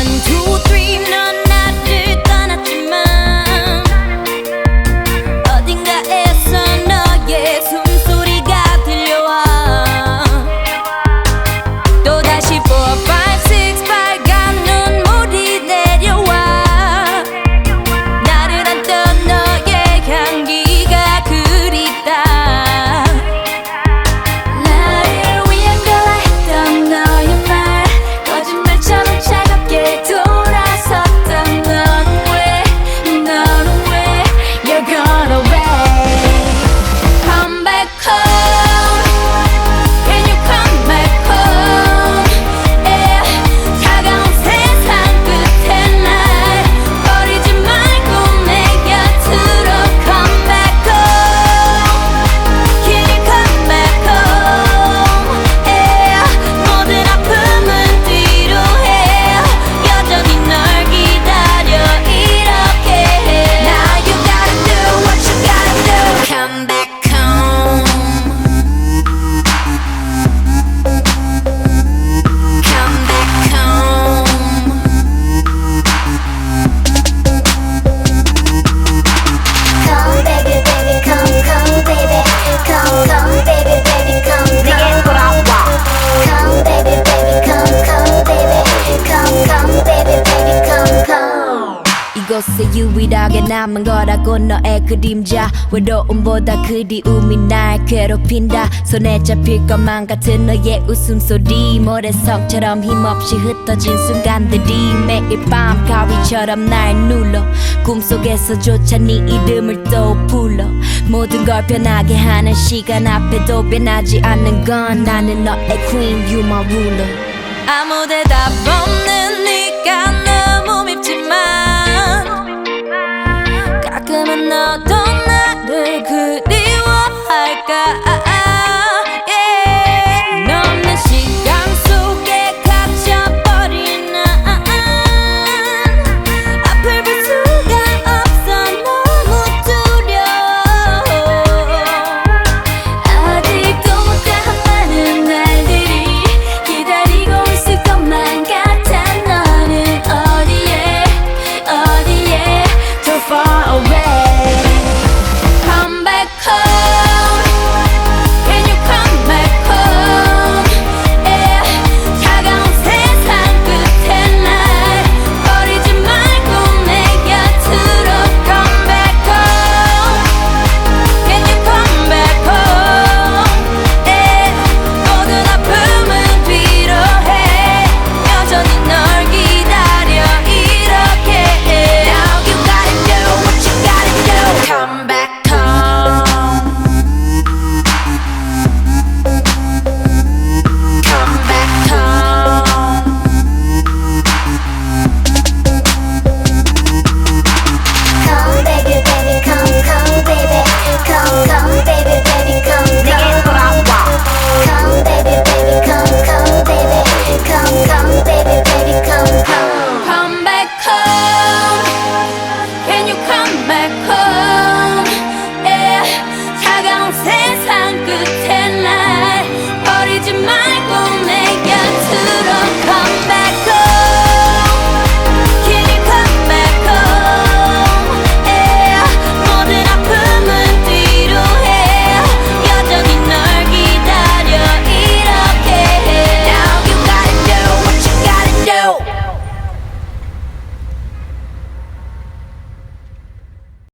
One, two, three, none. 이곳에 유일하게 남은 거라고 너의 그림자. 외로움보다 그리움이 날 괴롭힌다. 손에 잡힐 것만 같은 너의 웃음소리. 모래성처럼 힘없이 흩어진 순간들이 매일 밤 가위처럼 날 눌러. 꿈속에서조차 네 이름을 또 불러. 모든 걸 변하게 하는 시간 앞에도 변하지 않는 건 나는 너의 queen you my ruler. 아무 대답 없는 네가 너무 밉지